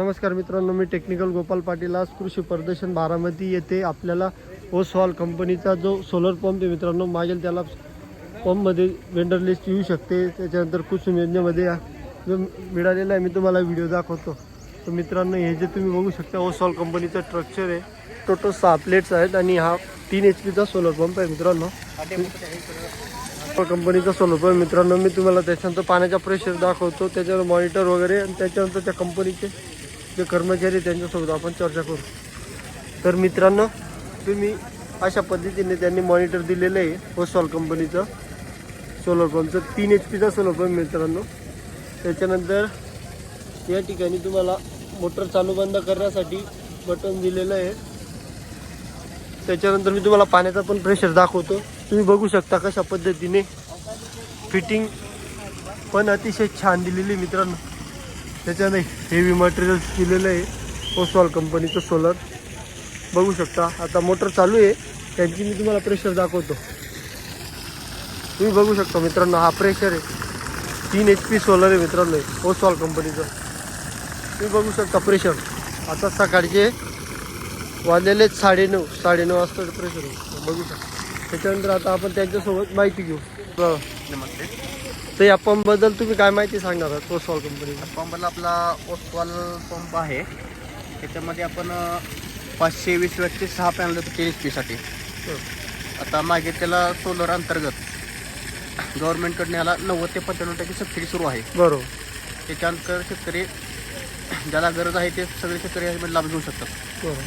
नमस्कार मित्रांनो मी टेक्निकल गोपाल पाटील आज कृषी प्रदर्शन बारामती येथे आपल्याला ओसवाल कंपनीचा जो सोलर पंप आहे मित्रांनो मागेल त्याला पंपमध्ये वेंडर लिस्ट येऊ शकते. त्याच्यानंतर कुसुम योजनेमध्ये जो मिळालेला आहे. मी तुम्हाला व्हिडिओ दाखवतो. तर मित्रांनो हे जे तुम्ही बघू शकता ओसवाल कंपनीचं स्ट्रक्चर आहे. टोटल सहा प्लेट्स आहेत आणि हा तीन एच पीचा सोलर पंप आहे मित्रांनो. कंपनीचा सोलर पंप मित्रांनो. मी तुम्हाला त्याच्यानंतर पाण्याचा प्रेशर दाखवतो. त्याच्यावर मॉनिटर वगैरे आणि त्याच्यानंतर त्या कंपनीचे जे कर्मचारी त्यांच्यासोबत आपण चर्चा करू. तर मित्रांनो तुम्ही अशा पद्धतीने त्यांनी मॉनिटर दिलेलं आहे होस्टॉल कंपनीचं सोलर पंपचं तीन एच पीचा सोलर पंप मित्रांनो. त्याच्यानंतर या ठिकाणी तुम्हाला मोटर चालू बंद करण्यासाठी बटन दिलेलं आहे. त्याच्यानंतर मी तुम्हाला पाण्याचा पण प्रेशर दाखवतो. तुम्ही बघू शकता कशा पद्धतीने फिटिंग पण अतिशय छान दिलेली आहे मित्रांनो. त्याच्याने हेवी मटेरियल्स दिलेलं आहे. ओसवाल कंपनीचं सोलर बघू शकता. आता मोटर चालू आहे. त्यांची मी तुम्हाला प्रेशर दाखवतो. तुम्ही बघू शकता मित्रांनो हा प्रेशर आहे. तीन एच पी सोलर आहे मित्रांनो. हे, ओसवाल कंपनीचं तुम्ही बघू शकता प्रेशर आता सकाळचे वाजलेले साडेनऊ. साडेनऊ वाजता प्रेशर आहे. बघू शकता. त्याच्यानंतर आता आपण त्यांच्यासोबत माहिती घेऊ. नमस्ते. तर या पंपबद्दल तुम्ही काय माहिती सांगणार आहात? ओसवाल कंपनीचा पंपला आपला ओस्टॉल पंप आहे. त्याच्यामध्ये आपण पाचशे वीस वॅटचे सहा पॅनल देतो तेवीस पीसाठी आता मागे त्याला सोलर अंतर्गत गव्हर्नमेंटकडनं याला नव्वद ते पंच्याण्णव टक्के सबसिडी सुरू आहे. बरोबर. त्याच्यानंतर शेतकरी ज्याला गरज आहे ते सगळे शेतकरी यामध्ये लाभ घेऊ शकतात. बरोबर.